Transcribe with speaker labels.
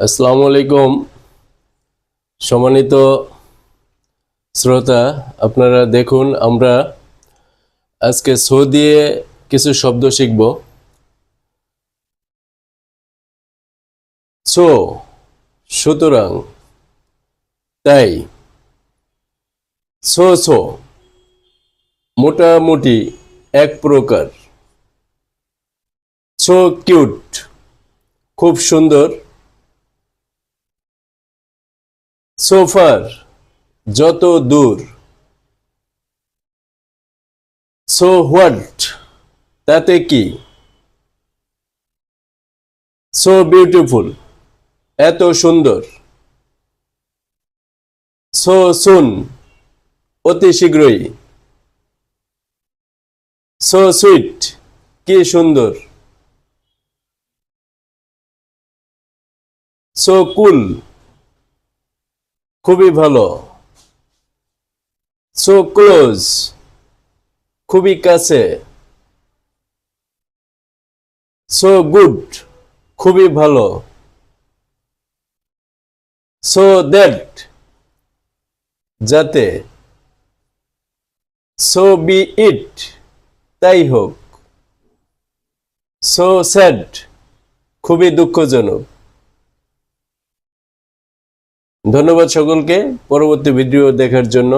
Speaker 1: আসসালামু আলাইকুম সম্মানিত শ্রোতা, আপনারা দেখুন, আমরা আজকে সো দিয়ে কিছু শব্দ শিখব। সো, সুতরাং, তাই, সো সো, মোটামুটি এক প্রকার। সো, কিউট, খুব সুন্দর। সোফার যত দূর সো হোয়াট তাতে কি? সো বিউটিফুল এত সুন্দর। সো সুন অতি শীঘ্রই। সো সুইট কি সুন্দর। সো কুল খুবই ভালো। সো ক্লোজ খুবই কাছে। সো গুড খুবই ভালো। সো দ্যাট যাতে। সো বি ইট তাই হোক। সো স্যাড খুবই দুঃখজনক। ধন্যবাদ সকলকে। পরবর্তী ভিডিও দেখার জন্য